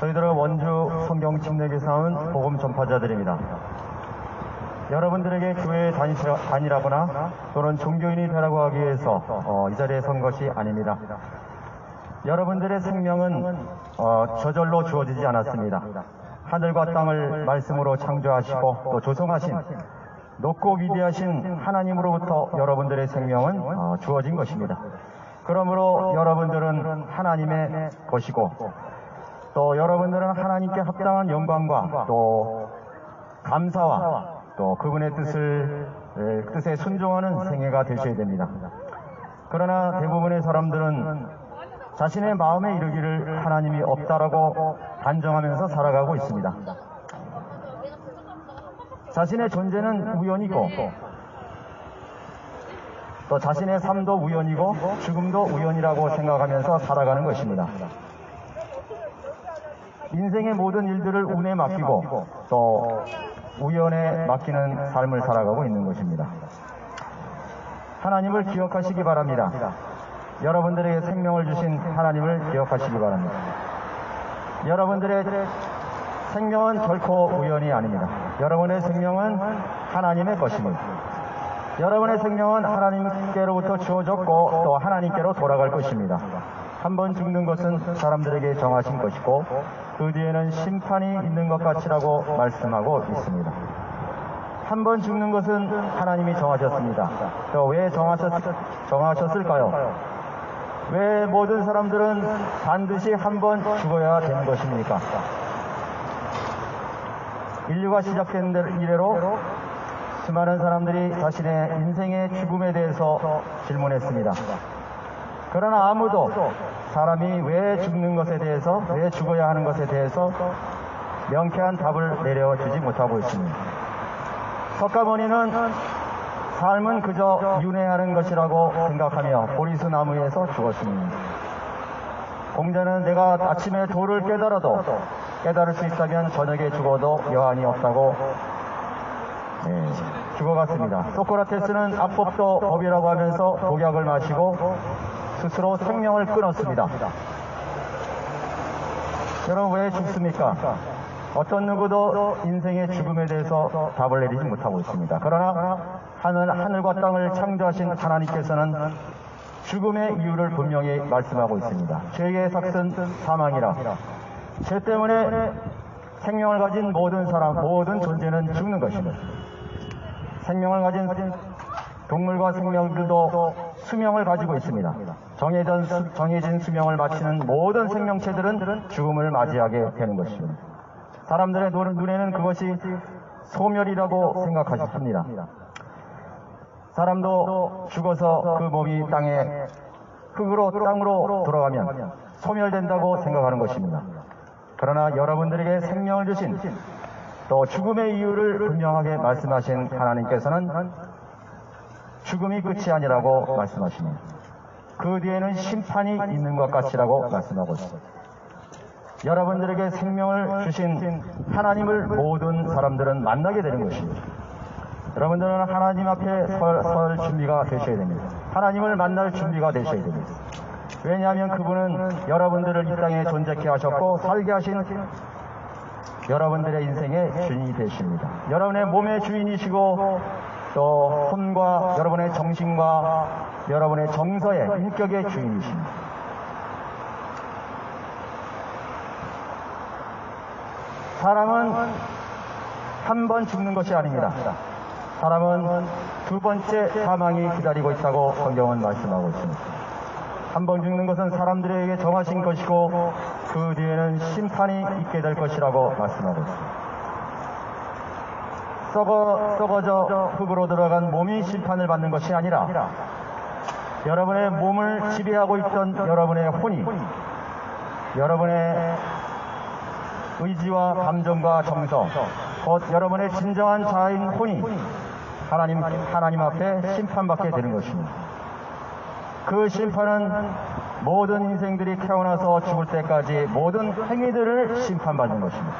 저희들은 원주 성경 침례교사 온 복음 전파자들입니다. 여러분들에게 교회에 다니시라, 다니라거나 또는 종교인이 되라고 하기 위해서 어, 이 자리에 선 것이 아닙니다. 여러분들의 생명은 어, 저절로 주어지지 않았습니다. 하늘과 땅을 말씀으로 창조하시고 또 조성하신 높고 위대하신 하나님으로부터 여러분들의 생명은 어, 주어진 것입니다. 그러므로 여러분들은 하나님의 것이고 또 여러분들은 하나님께 합당한 영광과 또 감사와 또 그분의 뜻을 에, 뜻에 순종하는 생애가 되셔야 됩니다. 그러나 대부분의 사람들은 자신의 마음에 이르기를 하나님이 없다라고 단정하면서 살아가고 있습니다. 자신의 존재는 우연이고 또 자신의 삶도 우연이고 죽음도 우연이라고 생각하면서 살아가는 것입니다. 인생의 모든 일들을 운에 맡기고 또 우연에 맡기는 삶을 살아가고 있는 것입니다. 하나님을 기억하시기 바랍니다. 여러분들에게 생명을 주신 하나님을 기억하시기 바랍니다. 여러분들의 생명은 결코 우연이 아닙니다. 여러분의 생명은 하나님의 것입니다. 여러분의 생명은 하나님께로부터 주어졌고 또 하나님께로 돌아갈 것입니다. 한 번 죽는 것은 사람들에게 정하신 것이고 그 뒤에는 심판이 있는 것 같이라고 말씀하고 있습니다. 한 번 죽는 것은 하나님이 정하셨습니다. 또왜 정하셨, 정하셨을까요? 왜 모든 사람들은 반드시 한 번 죽어야 되는 것입니까? 인류가 시작된 이래로 수많은 사람들이 자신의 인생의 죽음에 대해서 질문했습니다. 그러나 아무도 사람이 왜 죽는 것에 대해서, 왜 죽어야 하는 것에 대해서 명쾌한 답을 내려주지 못하고 있습니다. 석가모니는 삶은 그저 윤회하는 것이라고 생각하며 보리수 나무에서 죽었습니다. 공자는 내가 아침에 도를 깨달아도 깨달을 수 있다면 저녁에 죽어도 여한이 없다고 네, 죽어갔습니다. 소크라테스는 악법도 법이라고 하면서 독약을 마시고 스스로 생명을 끊었습니다. 여러분 왜 죽습니까? 어떤 누구도 인생의 죽음에 대해서 답을 내리지 못하고 있습니다. 그러나 하늘, 하늘과 땅을 창조하신 하나님께서는 죽음의 이유를 분명히 말씀하고 있습니다. 죄의 삭은 사망이라. 죄 때문에 생명을 가진 모든 사람, 모든 존재는 죽는 것입니다. 생명을 가진 동물과 생명들도 수명을 가지고 있습니다. 정해진, 수, 정해진 수명을 마치는 모든 생명체들은 죽음을 맞이하게 되는 것입니다. 사람들의 눈에는 그것이 소멸이라고 생각하십니다. 사람도 죽어서 그 몸이 땅에 흙으로 땅으로 돌아가면 소멸된다고 생각하는 것입니다. 그러나 여러분들에게 생명을 주신 또 죽음의 이유를 분명하게 말씀하신 하나님께서는 죽음이 끝이 아니라고 말씀하십니다. 그 뒤에는 심판이 있는 것 같이라고 말씀하고 있습니다. 여러분들에게 생명을 주신 하나님을 모든 사람들은 만나게 되는 것입니다. 여러분들은 하나님 앞에 설, 설 준비가 되셔야 됩니다. 하나님을 만날 준비가 되셔야 됩니다. 왜냐하면 그분은 여러분들을 이 땅에 존재케 하셨고 살게 하신 여러분들의 인생의 주인이 되십니다. 여러분의 몸의 주인이시고 또 혼과 여러분의 정신과 여러분의 정서의 인격의 주인이십니다. 사람은 한 번 죽는 것이 아닙니다. 사람은 두 번째 사망이 기다리고 있다고 성경은 말씀하고 있습니다. 한 번 죽는 것은 사람들에게 정하신 것이고 그 뒤에는 심판이 있게 될 것이라고 말씀하고 있습니다. 썩어, 썩어져 흙으로 들어간 몸이 심판을 받는 것이 아니라 여러분의 몸을 지배하고 있던 여러분의 혼이 여러분의 의지와 감정과 정서, 곧 여러분의 진정한 자아인 혼이 하나님, 하나님 앞에 심판받게 되는 것입니다. 그 심판은 모든 인생들이 태어나서 죽을 때까지 모든 행위들을 심판받는 것입니다.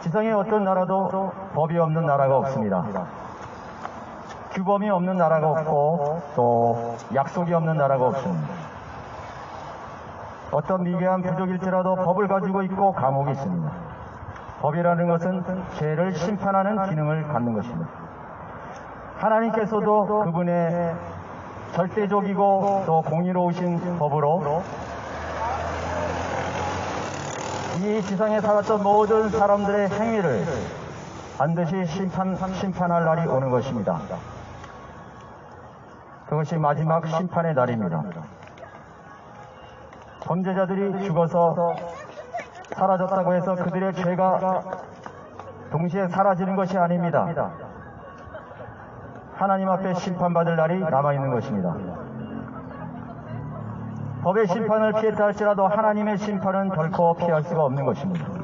지상에 어떤 나라도 법이 없는 나라가 없습니다. 규범이 없는 나라가 없고 또 약속이 없는 나라가 없습니다. 어떤 미개한 부족일지라도 법을 가지고 있고 감옥이 있습니다. 법이라는 것은 죄를 심판하는 기능을 갖는 것입니다. 하나님께서도 그분의 절대적이고 또 공의로우신 법으로 이 지상에 살았던 모든 사람들의 행위를 반드시 심판, 심판할 날이 오는 것입니다. 그것이 마지막 심판의 날입니다. 범죄자들이 죽어서 사라졌다고 해서 그들의 죄가 동시에 사라지는 것이 아닙니다. 하나님 앞에 심판받을 날이 남아있는 것입니다. 법의 심판을 피했다 할지라도 하나님의 심판은 결코 피할 수가 없는 것입니다.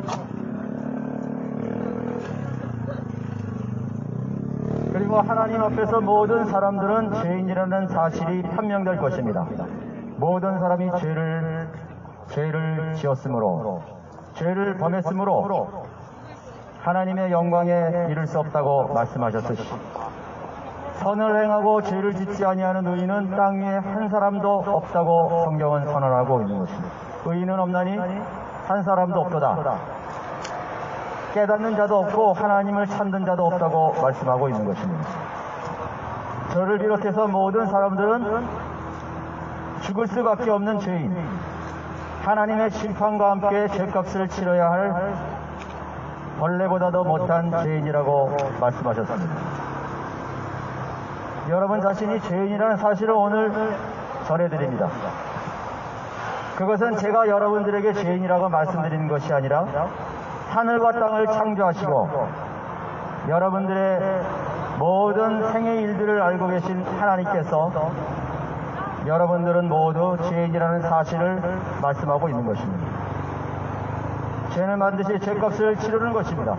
그리고 하나님 앞에서 모든 사람들은 죄인이라는 사실이 판명될 것입니다. 모든 사람이 죄를 죄를 지었으므로 죄를 범했으므로 하나님의 영광에 이를 수 없다고 말씀하셨듯이 선을 행하고 죄를 짓지 아니하는 의인은 땅 위에 한 사람도 없다고 성경은 선언하고 있는 것입니다. 의인은 없나니 한 사람도 없도다. 깨닫는 자도 없고 하나님을 찾는 자도 없다고 말씀하고 있는 것입니다. 저를 비롯해서 모든 사람들은 죽을 수밖에 없는 죄인, 하나님의 심판과 함께 죄값을 치러야 할 벌레보다도 못한 죄인이라고 말씀하셨습니다. 여러분 자신이 죄인이라는 사실을 오늘 전해드립니다. 그것은 제가 여러분들에게 죄인이라고 말씀드리는 것이 아니라 하늘과 땅을 창조하시고 여러분들의 모든 생의 일들을 알고 계신 하나님께서 여러분들은 모두 죄인이라는 사실을 말씀하고 있는 것입니다. 죄는 반드시 죄값을 치르는 것입니다.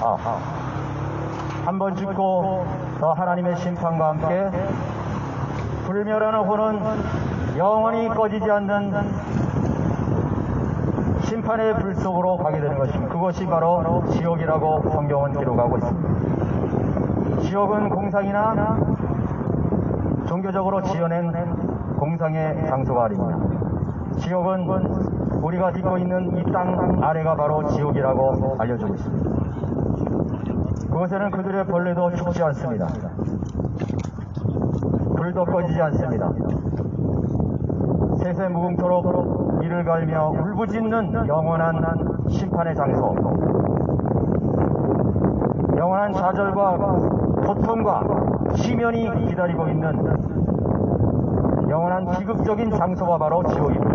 아, 한 번 죽고 더 하나님의 심판과 함께 불멸하는 혼은 영원히 꺼지지 않는 심판의 불 속으로 가게 되는 것입니다. 그것이 바로 지옥이라고 성경은 기록하고 있습니다. 지옥은 공상이나 종교적으로 지어낸 공상의 장소가 아닙니다. 지옥은 우리가 딛고 있는 이 땅 아래가 바로 지옥이라고 알려주고 있습니다. 그곳에는 그들의 벌레도 죽지 않습니다. 불도 꺼지지 않습니다. 새새 무궁토록 이를 갈며 울부짖는 영원한 심판의 장소. 영원한 좌절과 고통과 시면이 기다리고 있는 영원한 비극적인 장소가 바로 지옥입니다.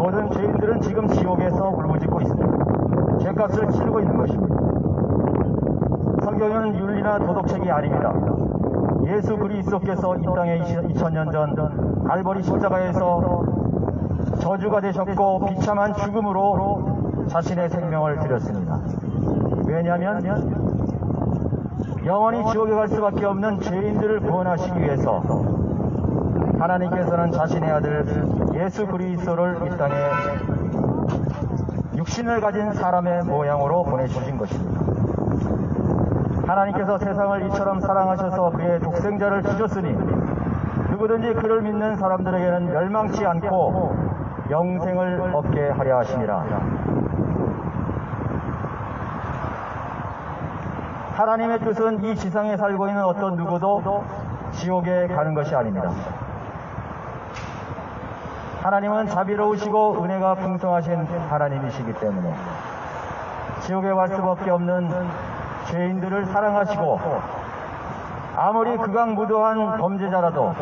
모든 죄인들은 지금 지옥에서 울부짖고 있습니다. 죄값을 치르고 있는 것입니다. 성경은 윤리나 도덕책이 아닙니다. 예수 그리스도께서 이 땅에 2000년 전 갈보리 십자가에서 저주가 되셨고 비참한 죽음으로 자신의 생명을 드렸습니다. 왜냐하면 영원히 지옥에 갈 수밖에 없는 죄인들을 구원하시기 위해서 하나님께서는 자신의 아들 예수 그리스도를 이 땅에 육신을 가진 사람의 모양으로 보내주신 것입니다. 하나님께서 세상을 이처럼 사랑하셔서 그의 독생자를 주셨으니 누구든지 그를 믿는 사람들에게는 멸망치 않고 영생을 얻게 하려 하심이라. 하나님의 뜻은 이 지상에 살고 있는 어떤 누구도 지옥에 가는 것이 아닙니다. 하나님은 자비로우시고 은혜가 풍성하신 하나님이시기 때문에 지옥에 갈 수밖에 없는 죄인들을 사랑하시고 아무리 극악무도한 범죄자라도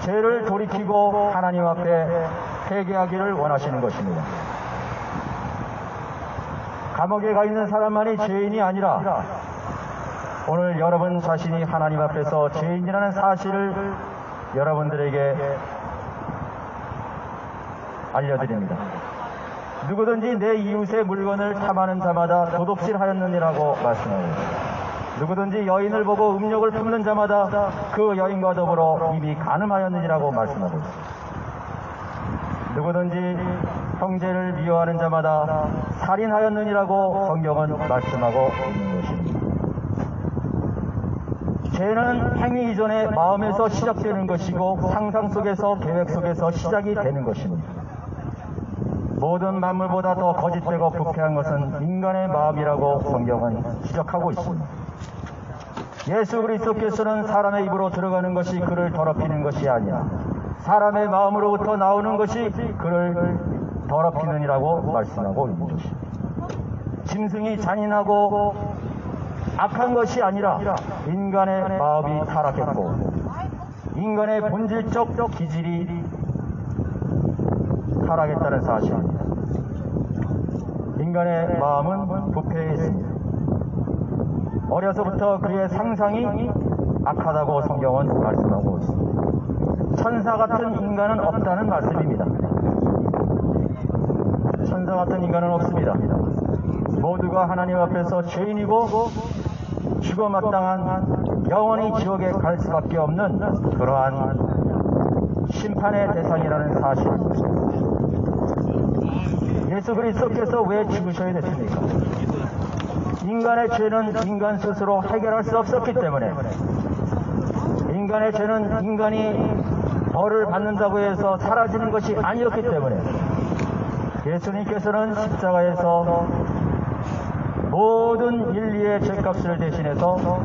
죄를 돌이키고 하나님 앞에 회개하기를 원하시는 것입니다. 감옥에 가 있는 사람만이 죄인이 아니라 오늘 여러분 자신이 하나님 앞에서 죄인이라는 사실을 여러분들에게 알려드립니다. 누구든지 내 이웃의 물건을 탐하는 자마다 도둑질하였느니라고 말씀합니다. 누구든지 여인을 보고 음욕을 품는 자마다 그 여인과 더불어 이미 가늠하였느니라고 말씀하고 있습니다. 누구든지 형제를 미워하는 자마다 살인하였느니라고 성경은 말씀하고 있는 것입니다. 죄는 행위 이전에 마음에서 시작되는 것이고 상상 속에서 계획 속에서 시작이 되는 것입니다. 모든 만물보다 더 거짓되고 부패한 것은 인간의 마음이라고 성경은 지적하고 있습니다. 예수 그리스도께서는 사람의 입으로 들어가는 것이 그를 더럽히는 것이 아니라 사람의 마음으로부터 나오는 것이 그를 더럽히느니라고 말씀하고 있는 것입니다. 짐승이 잔인하고 악한 것이 아니라 인간의 마음이 타락했고 인간의 본질적 기질이 타락했다는 사실입니다. 인간의 마음은 부패했습니다. 어려서부터 그의 상상이 악하다고 성경은 말씀하고 있습니다. 천사 같은 인간은 없다는 말씀입니다. 천사 같은 인간은 없습니다. 모두가 하나님 앞에서 죄인이고 죽어 마땅한 영원히 지옥에 갈 수밖에 없는 그러한 심판의 대상이라는 사실입니다. 예수 그리스도께서 왜 죽으셔야 됐습니까? 인간의 죄는 인간 스스로 해결할 수 없었기 때문에 인간의 죄는 인간이 벌을 받는다고 해서 사라지는 것이 아니었기 때문에 예수님께서는 십자가에서 모든 인류의 죄값을 대신해서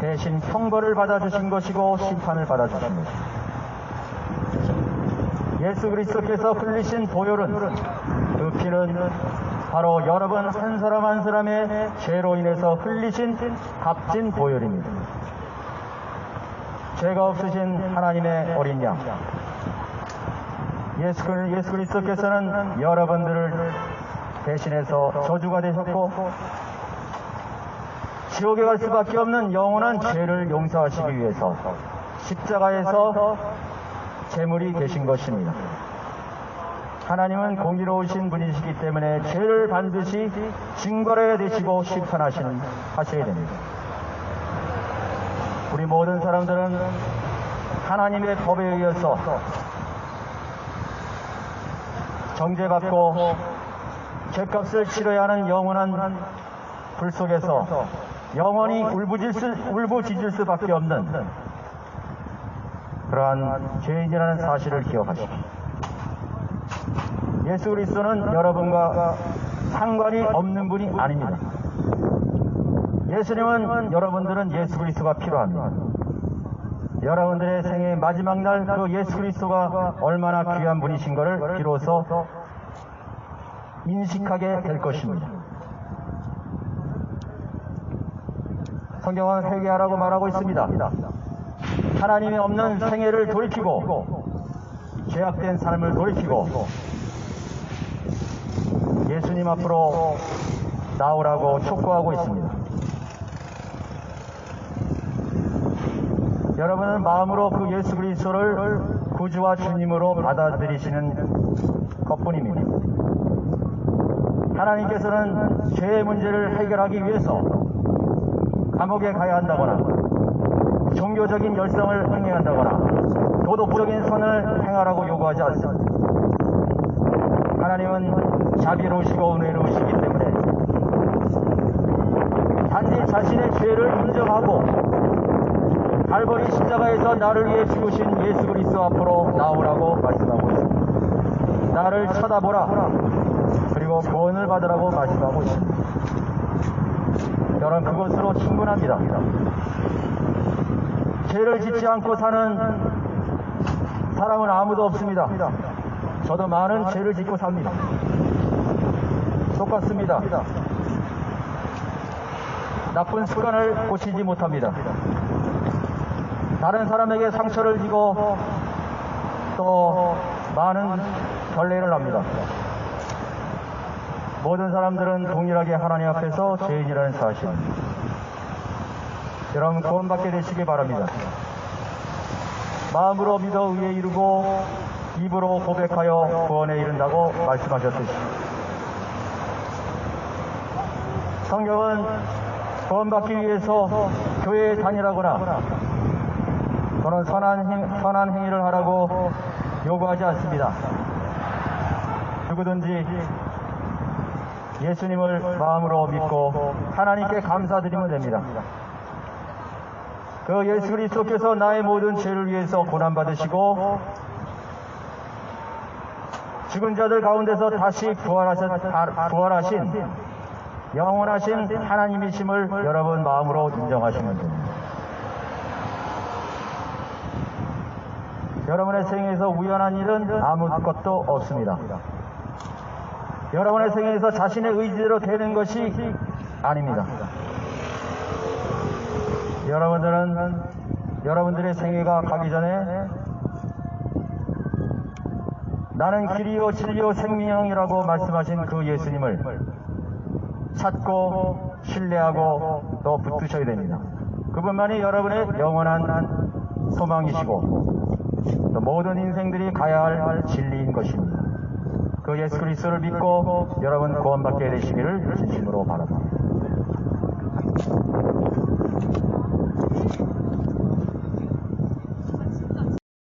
대신 형벌을 받아주신 것이고 심판을 받아주신 것입니다. 예수 그리스도께서 흘리신 보혈은 그 피는 바로 여러분 한 사람 한 사람의 죄로 인해서 흘리신 값진 보혈입니다. 죄가 없으신 하나님의 어린 양. 예수, 예수 그리스도께서는 여러분들을 대신해서 저주가 되셨고 지옥에 갈 수밖에 없는 영원한 죄를 용서하시기 위해서 십자가에서 제물이 되신 것입니다. 하나님은 공의로우신 분이시기 때문에 죄를 반드시 징벌해야 되시고 심판하시는 하셔야 됩니다. 우리 모든 사람들은 하나님의 법에 의해서 정죄받고 죄값을 치러야 하는 영원한 불 속에서 영원히 울부짖을 수밖에 없는 그러한 죄인이라는 사실을 기억하십시오. 예수 그리스도는 여러분과 상관이 없는 분이 아닙니다. 예수님은 여러분들은 예수 그리스도가 필요합니다. 여러분들의 생애 마지막 날 그 예수 그리스도가 얼마나 귀한 분이신 것을 비로소 인식하게 될 것입니다. 성경은 회개하라고 말하고 있습니다. 하나님이 없는 생애를 돌이키고 죄악된 삶을 돌이키고 예수님 앞으로 나오라고 촉구하고 있습니다. 여러분은 마음으로 그 예수 그리스도를 구주와 주님으로 받아들이시는 것뿐입니다. 하나님께서는 죄의 문제를 해결하기 위해서 감옥에 가야 한다거나 종교적인 열성을 행해야 한다거나 도덕적인 선을 행하라고 요구하지 않습니다. 하나님은 자비로우시고 은혜로우시기 때문에 단지 자신의 죄를 인정하고 갈보리 십자가에서 나를 위해 죽으신 예수 그리스도 앞으로 나오라고 말씀하고 있습니다. 나를 쳐다보라. 그리고 구원을 받으라고 말씀하고 있습니다. 여러분 그것으로 충분합니다. 죄를 짓지 않고 사는 사람은 아무도 없습니다. 저도 많은 죄를 짓고 삽니다. 똑같습니다. 나쁜 습관을 고치지 못합니다. 다른 사람에게 상처를 주고 또 많은 결례를 합니다. 모든 사람들은 동일하게 하나님 앞에서 죄인이라는 사실. 여러분 구원받게 되시기 바랍니다. 마음으로 믿어 의에 이르고 입으로 고백하여 구원에 이른다고 말씀하셨듯이 성경은 구원받기 위해서 교회에 다니라거나 또는 선한, 행, 선한 행위를 하라고 요구하지 않습니다. 누구든지 예수님을 마음으로 믿고 하나님께 감사드리면 됩니다. 그 예수 그리스도께서 나의 모든 죄를 위해서 고난받으시고 죽은 자들 가운데서 다시 부활하신, 영원하신 하나님이심을 여러분 마음으로 인정하시면 됩니다. 여러분의 생에서 우연한 일은 아무것도 없습니다. 여러분의 생에서 자신의 의지대로 되는 것이 아닙니다. 여러분들은 여러분들의 생애가 가기 전에 나는 길이요 진리요 생명이라고 말씀하신 그 예수님을 찾고 신뢰하고 또 붙드셔야 됩니다. 그분만이 여러분의 영원한 소망이시고 또 모든 인생들이 가야 할 진리인 것입니다. 그 예수 그리스도를 믿고 여러분 구원받게 되시기를 진심으로 바랍니다.